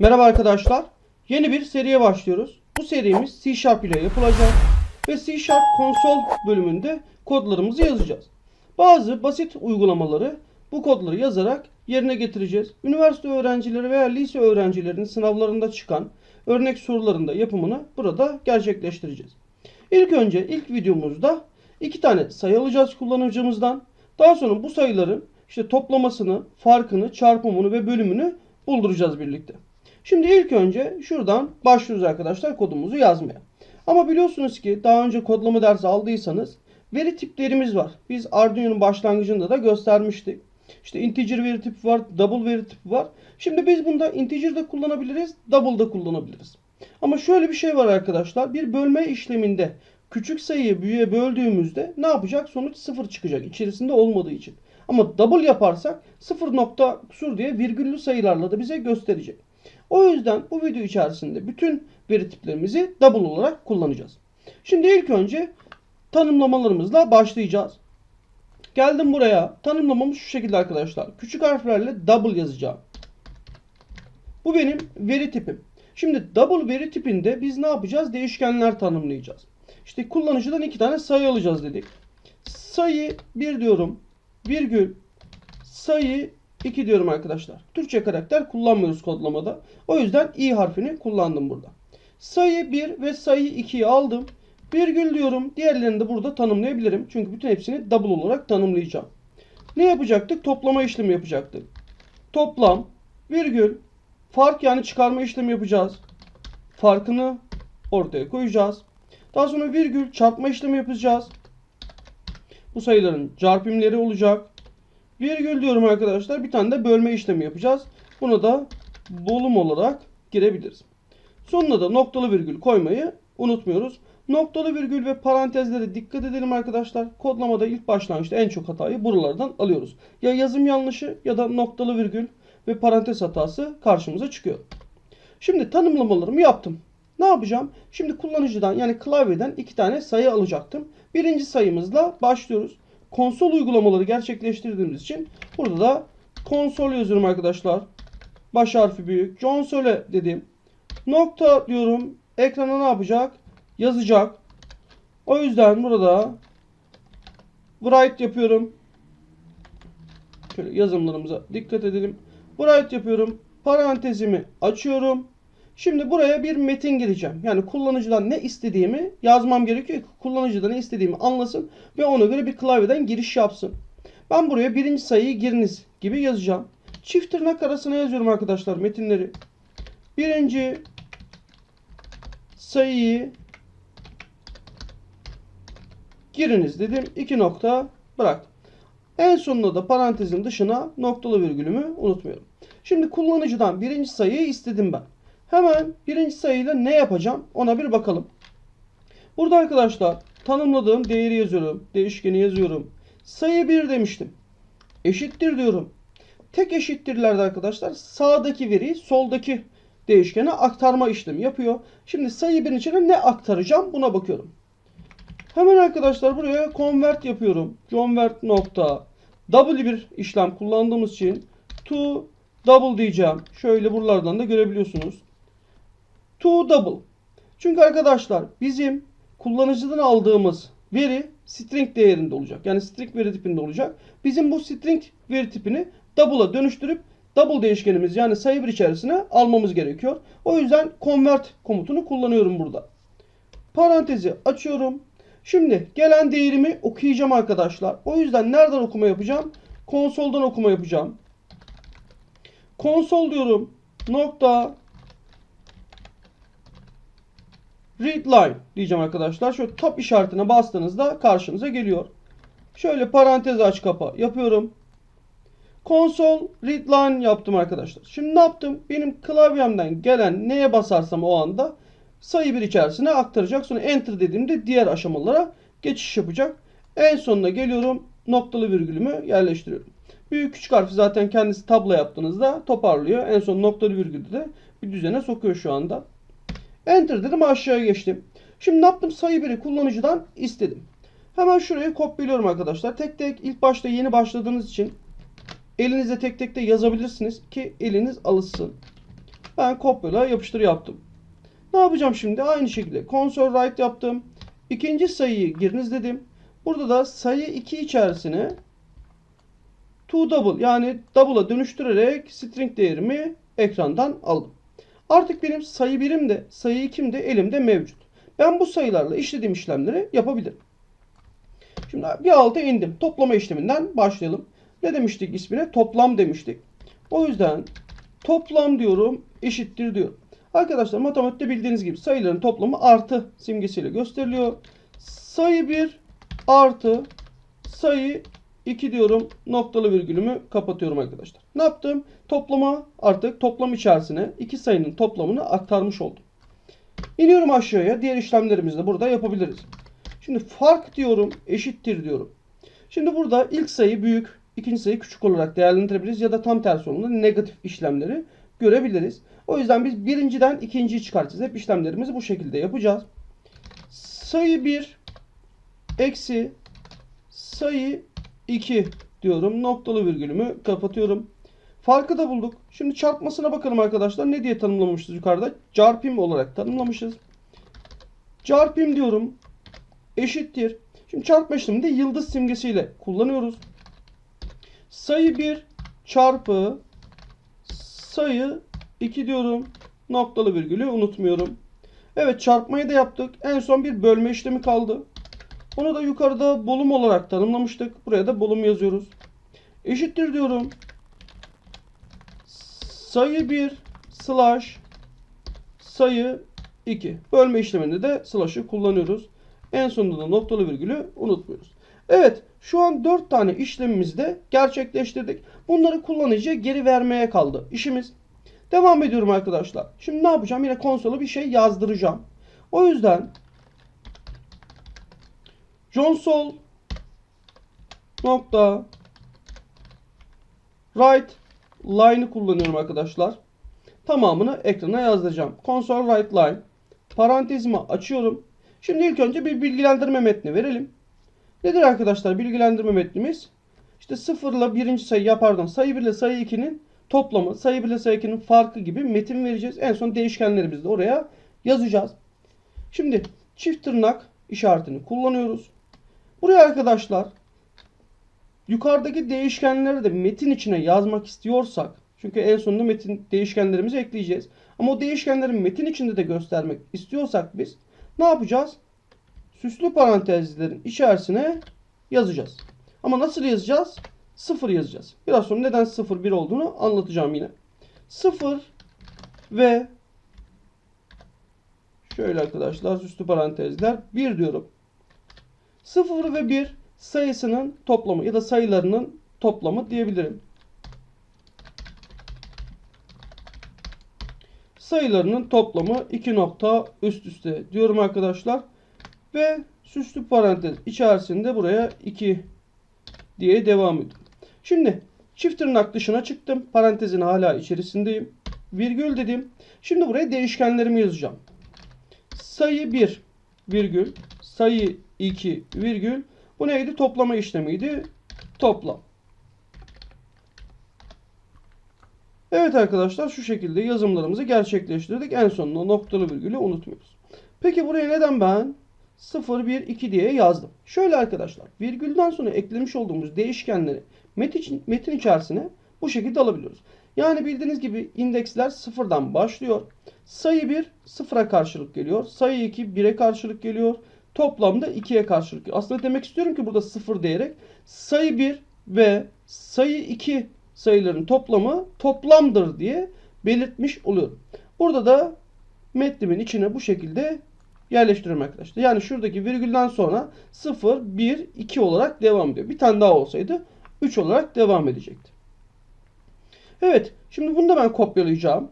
Merhaba arkadaşlar. Yeni bir seriye başlıyoruz. Bu serimiz C Sharp ile yapılacak. Ve C Sharp konsol bölümünde kodlarımızı yazacağız. Bazı basit uygulamaları bu kodları yazarak yerine getireceğiz. Üniversite öğrencileri veya lise öğrencilerinin sınavlarında çıkan örnek sorularında yapımını burada gerçekleştireceğiz. İlk önce ilk videomuzda iki tane sayı alacağız kullanıcımızdan. Daha sonra bu sayıların işte toplamasını, farkını, çarpımını ve bölümünü bulduracağız birlikte. Şimdi ilk önce şuradan başlıyoruz arkadaşlar kodumuzu yazmaya. Ama biliyorsunuz ki daha önce kodlama dersi aldıysanız veri tiplerimiz var. Biz Arduino'nun başlangıcında da göstermiştik. İşte integer veri tipi var, double veri tipi var. Şimdi biz bunda integer de kullanabiliriz, double da kullanabiliriz. Ama şöyle bir şey var arkadaşlar. Bir bölme işleminde küçük sayıyı büyüğe böldüğümüzde ne yapacak? Sonuç sıfır çıkacak içerisinde olmadığı için. Ama double yaparsak sıfır nokta kusur diye virgüllü sayılarla da bize gösterecek. O yüzden bu video içerisinde bütün veri tiplerimizi double olarak kullanacağız. Şimdi ilk önce tanımlamalarımızla başlayacağız. Geldim buraya. Tanımlamamız şu şekilde arkadaşlar. Küçük harflerle double yazacağım. Bu benim veri tipim. Şimdi double veri tipinde biz ne yapacağız? Değişkenler tanımlayacağız. İşte kullanıcıdan iki tane sayı alacağız dedik. Sayı 1 diyorum. Virgül sayı 2 diyorum arkadaşlar. Türkçe karakter kullanmıyoruz kodlamada. O yüzden i harfini kullandım burada. Sayı 1 ve sayı 2'yi aldım. Virgül diyorum. Diğerlerini de burada tanımlayabilirim. Çünkü bütün hepsini double olarak tanımlayacağım. Ne yapacaktık? Toplama işlemi yapacaktık. Toplam, virgül, fark yani çıkarma işlemi yapacağız. Farkını ortaya koyacağız. Daha sonra virgül çarpma işlemi yapacağız. Bu sayıların çarpımları olacak. Virgül diyorum arkadaşlar. Bir tane de bölme işlemi yapacağız. Buna da volum olarak girebiliriz. Sonuna da noktalı virgül koymayı unutmuyoruz. Noktalı virgül ve parantezlere dikkat edelim arkadaşlar. Kodlamada ilk başlangıçta en çok hatayı buralardan alıyoruz. Ya yazım yanlışı ya da noktalı virgül ve parantez hatası karşımıza çıkıyor. Şimdi tanımlamalarımı yaptım. Ne yapacağım? Şimdi kullanıcıdan yani klavyeden iki tane sayı alacaktım. Birinci sayımızla başlıyoruz. Konsol uygulamaları gerçekleştirdiğimiz için burada da konsol yazıyorum arkadaşlar. Baş harfi büyük. John dedim. Nokta diyorum. Ekrana ne yapacak? Yazacak. O yüzden burada write yapıyorum. Şöyle yazımlarımıza dikkat edelim. Write yapıyorum. Parantezimi açıyorum. Şimdi buraya bir metin gireceğim. Yani kullanıcıdan ne istediğimi yazmam gerekiyor ki kullanıcıda ne istediğimi anlasın ve ona göre bir klavyeden giriş yapsın. Ben buraya birinci sayıyı giriniz gibi yazacağım. Çift tırnak arasına yazıyorum arkadaşlar metinleri. Birinci sayıyı giriniz dedim. İki nokta bırak. En sonunda da parantezin dışına noktalı virgülümü unutmuyorum. Şimdi kullanıcıdan birinci sayıyı istedim ben. Hemen birinci sayıyla ne yapacağım ona bir bakalım. Burada arkadaşlar tanımladığım değeri yazıyorum. Değişkeni yazıyorum. Sayı 1 demiştim. Eşittir diyorum. Tek eşittirlerde arkadaşlar sağdaki veriyi soldaki değişkene aktarma işlemi yapıyor. Şimdi sayı 1'in içine ne aktaracağım buna bakıyorum. Hemen arkadaşlar buraya convert yapıyorum. Convert nokta double bir işlem kullandığımız için to double diyeceğim. Şöyle buralardan da görebiliyorsunuz. To double. Çünkü arkadaşlar bizim kullanıcıdan aldığımız veri string değerinde olacak. Yani string veri tipinde olacak. Bizim bu string veri tipini double'a dönüştürüp double değişkenimiz yani sayı bir içerisine almamız gerekiyor. O yüzden convert komutunu kullanıyorum burada. Parantezi açıyorum. Şimdi gelen değerimi okuyacağım arkadaşlar. O yüzden nereden okuma yapacağım? Konsoldan okuma yapacağım. Konsol diyorum. Nokta read line diyeceğim arkadaşlar. Şöyle tab işaretine bastığınızda karşınıza geliyor. Şöyle parantez aç kapa yapıyorum. Konsol read line yaptım arkadaşlar. Şimdi ne yaptım? Benim klavyemden gelen neye basarsam o anda sayı bir içerisine aktaracak. Sonra enter dediğimde diğer aşamalara geçiş yapacak. En sonuna geliyorum. Noktalı virgülümü yerleştiriyorum. Büyük küçük harfi zaten kendisi tabla yaptığınızda toparlıyor. En son noktalı virgülü de bir düzene sokuyor şu anda. Enter dedim aşağıya geçtim. Şimdi ne yaptım? Sayı 1'i kullanıcıdan istedim. Hemen şuraya kopyalıyorum arkadaşlar. Tek tek ilk başta yeni başladığınız için elinize tek tek de yazabilirsiniz ki eliniz alışsın. Ben kopyala yapıştır yaptım. Ne yapacağım şimdi? Aynı şekilde console write yaptım. İkinci sayıyı giriniz dedim. Burada da sayı 2 içerisine to double yani double'a dönüştürerek string değerimi ekrandan aldım. Artık benim sayı birim de sayı ikim de elimde mevcut. Ben bu sayılarla işlediğim işlemleri yapabilirim. Şimdi bir alta indim. Toplama işleminden başlayalım. Ne demiştik ismine? Toplam demiştik. O yüzden toplam diyorum eşittir diyorum. Arkadaşlar matematikte bildiğiniz gibi sayıların toplamı artı simgesiyle gösteriliyor. Sayı 1 artı sayı 2 diyorum. Noktalı virgülümü kapatıyorum arkadaşlar. Ne yaptım? Toplama artık toplam içerisine iki sayının toplamını aktarmış oldum. İniyorum aşağıya. Diğer işlemlerimizi de burada yapabiliriz. Şimdi fark diyorum eşittir diyorum. Şimdi burada ilk sayı büyük, ikinci sayı küçük olarak değerlendirebiliriz ya da tam tersi olumlu negatif işlemleri görebiliriz. O yüzden biz birinciden ikinciyi çıkartacağız. Hep işlemlerimizi bu şekilde yapacağız. Sayı 1 eksi sayı 2 diyorum. Noktalı virgülümü kapatıyorum. Farkı da bulduk. Şimdi çarpmasına bakalım arkadaşlar. Ne diye tanımlamışız yukarıda? Çarpım olarak tanımlamışız. Çarpım diyorum. Eşittir. Şimdi çarpma işleminde yıldız simgesiyle kullanıyoruz. Sayı 1 çarpı sayı 2 diyorum. Noktalı virgülü unutmuyorum. Evet çarpmayı da yaptık. En son bir bölme işlemi kaldı. Onu da yukarıda bolum olarak tanımlamıştık. Buraya da bolum yazıyoruz. Eşittir diyorum. Sayı 1 slash sayı 2. Bölme işleminde de slash'ı kullanıyoruz. En sonunda da noktalı virgülü unutmuyoruz. Evet şu an 4 tane işlemimizi de gerçekleştirdik. Bunları kullanıcıya geri vermeye kaldı işimiz. Devam ediyorum arkadaşlar. Şimdi ne yapacağım? Yine konsola bir şey yazdıracağım. O yüzden console nokta write line'ı kullanıyorum arkadaşlar. Tamamını ekrana yazdıracağım. Console write line parantezimi açıyorum. Şimdi ilk önce bir bilgilendirme metni verelim. Nedir arkadaşlar bilgilendirme metnimiz? İşte 0 ile 1. sayı ya sayı 1 ile sayı 2'nin toplamı, sayı 1 ile sayı 2'nin farkı gibi metin vereceğiz. En son değişkenlerimizi de oraya yazacağız. Şimdi çift tırnak işaretini kullanıyoruz. Buraya arkadaşlar yukarıdaki değişkenleri de metin içine yazmak istiyorsak çünkü en sonunda metin değişkenlerimizi ekleyeceğiz. Ama o değişkenlerin metin içinde de göstermek istiyorsak biz ne yapacağız? Süslü parantezlerin içerisine yazacağız. Ama nasıl yazacağız? 0 yazacağız. Biraz sonra neden 0 1 olduğunu anlatacağım yine. 0 ve şöyle arkadaşlar süslü parantezler 1 diyorum. 0 ve 1 sayısının toplamı ya da sayılarının toplamı diyebilirim. Sayılarının toplamı 2 nokta üst üste diyorum arkadaşlar. Ve süslü parantez içerisinde buraya 2 diye devam ediyorum. Şimdi çift tırnak dışına çıktım. Parantezin hala içerisindeyim. Virgül dedim. Şimdi buraya değişkenlerimi yazacağım. Sayı 1 virgül sayı 2 virgül bu neydi? Toplama işlemiydi. Toplam. Evet arkadaşlar şu şekilde yazımlarımızı gerçekleştirdik. En sonunda noktalı virgülü unutmuyoruz. Peki buraya neden ben 0, 1, 2 diye yazdım? Şöyle arkadaşlar virgülden sonra eklemiş olduğumuz değişkenleri metin, metin içerisine bu şekilde alabiliyoruz. Yani bildiğiniz gibi indeksler sıfırdan başlıyor. Sayı 1 sıfıra karşılık geliyor. Sayı 2 1'e karşılık geliyor. Toplamda 2'ye karşılık. Aslında demek istiyorum ki burada 0 diyerek sayı 1 ve sayı 2 sayıların toplamı toplamdır diye belirtmiş oluyorum. Burada da metnimin içine bu şekilde yerleştiriyorum arkadaşlar. Yani şuradaki virgülden sonra 0, 1, 2 olarak devam ediyor. Bir tane daha olsaydı 3 olarak devam edecekti. Evet. Şimdi bunu da ben kopyalayacağım.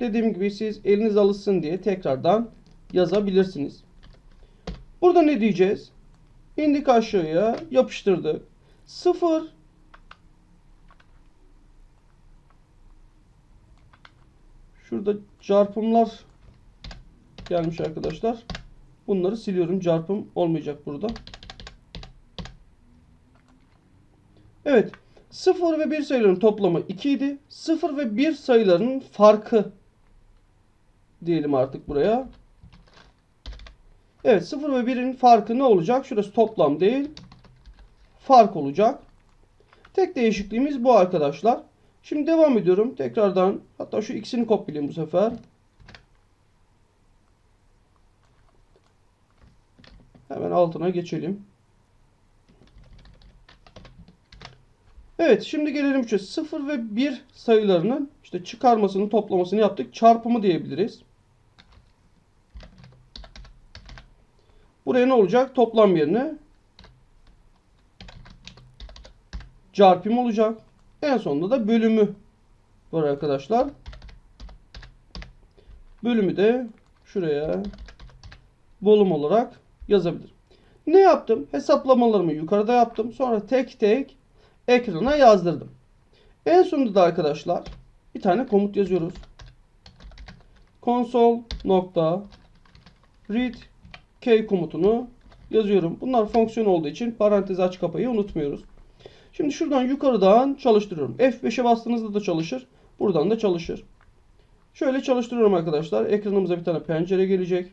Dediğim gibi siz eliniz alışsın diye tekrardan yazabilirsiniz. Burada ne diyeceğiz? İndik aşağıya yapıştırdık. 0 Şurada çarpımlar gelmiş arkadaşlar. Bunları siliyorum. Çarpım olmayacak burada. Evet. 0 ve 1 sayılarının toplamı 2 idi. 0 ve 1 sayılarının farkı diyelim artık buraya. Evet 0 ve 1'in farkı ne olacak? Şurası toplam değil. Fark olacak. Tek değişikliğimiz bu arkadaşlar. Şimdi devam ediyorum. Tekrardan hatta şu x'ini kopyalayayım bu sefer. Hemen altına geçelim. Evet şimdi gelelim şu 0 ve 1 sayılarının işte çıkarmasını toplamasını yaptık. Çarpımı diyebiliriz. Buraya ne olacak? Toplam yerine çarpım olacak. En sonunda da bölümü var arkadaşlar. Bölümü de şuraya volüm olarak yazabilirim. Ne yaptım? Hesaplamalarımı yukarıda yaptım. Sonra tek tek ekrana yazdırdım. En sonunda da arkadaşlar bir tane komut yazıyoruz. Console nokta read k komutunu yazıyorum. Bunlar fonksiyon olduğu için parantez aç kapayı unutmuyoruz. Şimdi şuradan yukarıdan çalıştırıyorum. F5'e bastığınızda da çalışır. Buradan da çalışır. Şöyle çalıştırıyorum arkadaşlar. Ekranımıza bir tane pencere gelecek.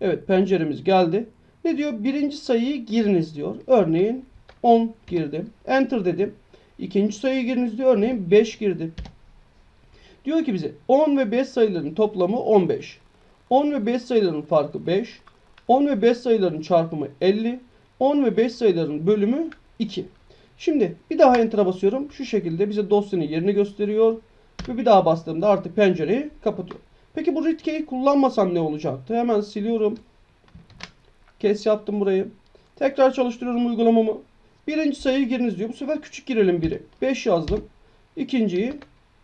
Evet penceremiz geldi. Ne diyor? Birinci sayıyı giriniz diyor. Örneğin 10 girdim. Enter dedim. İkinci sayıyı giriniz diyor. Örneğin 5 girdim. Diyor ki bize 10 ve 5 sayıların toplamı 15. 10 ve 5 sayıların farkı 5. 10 ve 5 sayıların çarpımı 50. 10 ve 5 sayıların bölümü 2. Şimdi bir daha enter'a basıyorum. Şu şekilde bize dosyanın yerini gösteriyor. Ve bir daha bastığımda artık pencereyi kapatıyor. Peki bu read key'i kullanmasam ne olacaktı? Hemen siliyorum. Kes yaptım burayı. Tekrar çalıştırıyorum uygulamamı. Birinci sayıyı giriniz diyor. Bu sefer küçük girelim biri. 5 yazdım. İkinciyi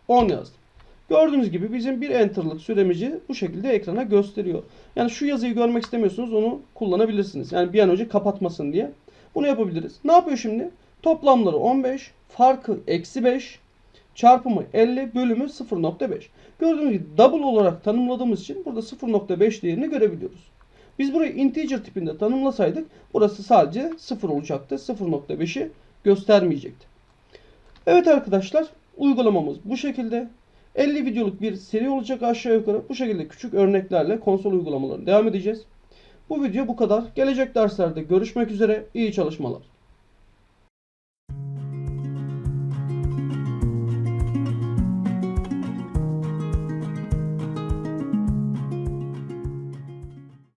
10 yazdım. Gördüğünüz gibi bizim bir enter'lık süremici bu şekilde ekrana gösteriyor. Yani şu yazıyı görmek istemiyorsunuz onu kullanabilirsiniz. Yani bir an önce kapatmasın diye. Bunu yapabiliriz. Ne yapıyor şimdi? Toplamları 15, farkı eksi 5, çarpımı 50, bölümü 0.5. Gördüğünüz gibi double olarak tanımladığımız için burada 0.5 değerini görebiliyoruz. Biz burayı integer tipinde tanımlasaydık burası sadece 0 olacaktı. 0.5'i göstermeyecekti. Evet arkadaşlar uygulamamız bu şekilde. 50 videoluk bir seri olacak aşağı yukarı. Bu şekilde küçük örneklerle konsol uygulamalarına devam edeceğiz. Bu video bu kadar. Gelecek derslerde görüşmek üzere. İyi çalışmalar.